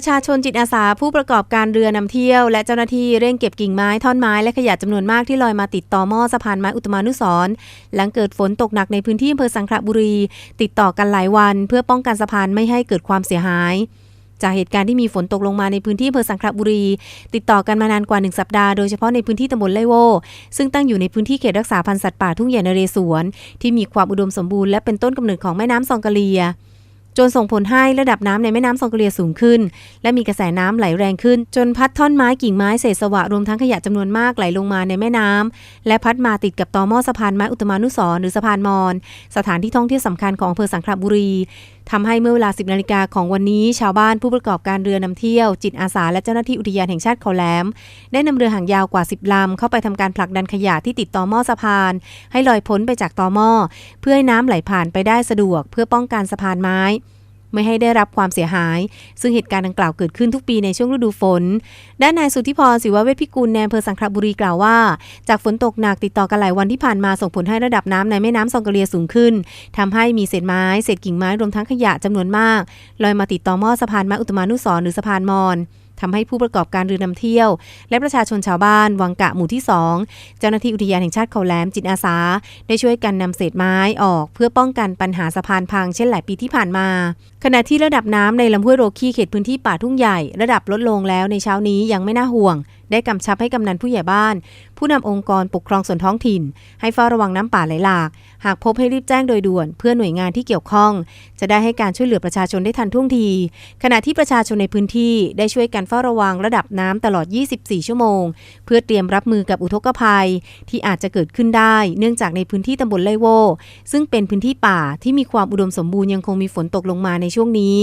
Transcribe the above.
ประชาชนจิตอาสาผู้ประกอบการเรือนำเที่ยว และเจ้าหน้าที่เร่งเก็บกิ่งไม้ท่อนไม้และขยะจำนวนมากที่ลอยมาติดต่อหม้อสะพานไม้อุตมานุสร์หลังเกิดฝนตกหนักในพื้นที่อำเภอสังขละบุรี ติดต่อกันหลายวัน เพื่อป้องกันสะพานไม่ให้เกิดความเสียหายจากเหตุการณ์ที่มีฝนตกลงมาในพื้นที่อำเภอสังขละบุรี ติดต่อกันมานานกว่า 1 สัปดาห์โดยเฉพาะในพื้นที่ตำบลไลโว ซึ่งตั้งอยู่ในพื้นที่เขตรักษาพันธุ์สัตว์ป่าทุ่งใหญ่นเรศวรที่มีความอุดมสมบูรณ์และเป็นต้นกำเนิดของแม่น้ำซองกะเลีย จนส่งผลให้ระดับน้ำในแม่น้ำซองกเลียสูงขึ้น และมีกระแสน้ำไหลแรงขึ้น จนพัดท่อนไม้กิ่งไม้เศษสวะรวมทั้งขยะจำนวนมากไหลลงมาในแม่น้ำและพัดมาติดกับตอหม้อสะพานไม้อุตมานุสรหรือสะพานมอญสถานที่ท่องเที่ยวสำคัญของอำเภอสังขละบุรีทำให้เมื่อเวลา 10นาฬิกาของวันนี้ ชาวบ้านผู้ประกอบการเรือนำเที่ยว จิตอาสาและเจ้าหน้าที่อุทยานแห่งชาติเขาแหลม ได้นำเรือหางยาวกว่า 10ลำเข้าไปทำการผลักดันขยะที่ติดต่อหม้อสะพาน ให้ลอยพ้นไปจากต่อหม้อ เพื่อให้น้ำไหลผ่านไปได้สะดวก เพื่อป้องกันสะพานไม้ ไม่ให้ได้รับความเสียหาย ซึ่งเหตุการณ์ดังกล่าวเกิดขึ้นทุกปีในช่วงฤดูฝน ด้านนายสุทธิพรศิวเวชพิกุลในอำเภอสังขบุรีกล่าวว่า จากฝนตกหนักติดต่อกันหลายวันที่ผ่านมาส่งผลให้ระดับน้ำในแม่น้ำซองกะเลียสูงขึ้นทำให้มีเศษไม้เศษกิ่งไม้รวมทั้งขยะจำนวนมากลอยมาติดต่อหม้อสะพานไม้อุตมานุสรหรือสะพานมอน ทำให้ผู้ประกอบการเรือนำเที่ยว และประชาชนชาวบ้านวังกะหมู่ที่ 2 เจ้าหน้าที่อุทยานแห่งชาติเขาแหลมจิตอาสา ได้ช่วยกันนำเศษไม้ออก เพื่อป้องกันปัญหาสะพานพังเช่นหลายปีที่ผ่านมา ขณะที่ระดับน้ำในลำห้วยโรคีเขตพื้นที่ป่าทุ่งใหญ่ ระดับลดลงแล้วในเช้านี้ยังไม่น่าห่วง ได้กำชับให้กำนันผู้ใหญ่บ้าน ผู้นำองค์กรปกครองส่วนท้องถิ่น ให้เฝ้าระวังน้ำป่าไหลหลาก หากพบให้รีบแจ้งโดยด่วน เพื่อหน่วยงานที่เกี่ยวข้อง จะได้ให้การช่วยเหลือประชาชนได้ทันท่วงที ขณะที่ประชาชนในพื้นที่ได้ช่วยกันเฝ้าระวังระดับน้ำตลอด 24 ชั่วโมง เพื่อเตรียมรับมือกับอุทกภัย ที่อาจจะเกิดขึ้นได้ เนื่องจากในพื้นที่ตำบลไลโวซึ่งเป็นพื้นที่ป่าที่มีความอุดมสมบูรณ์ยังคงมีฝนตกลงมาในช่วงนี้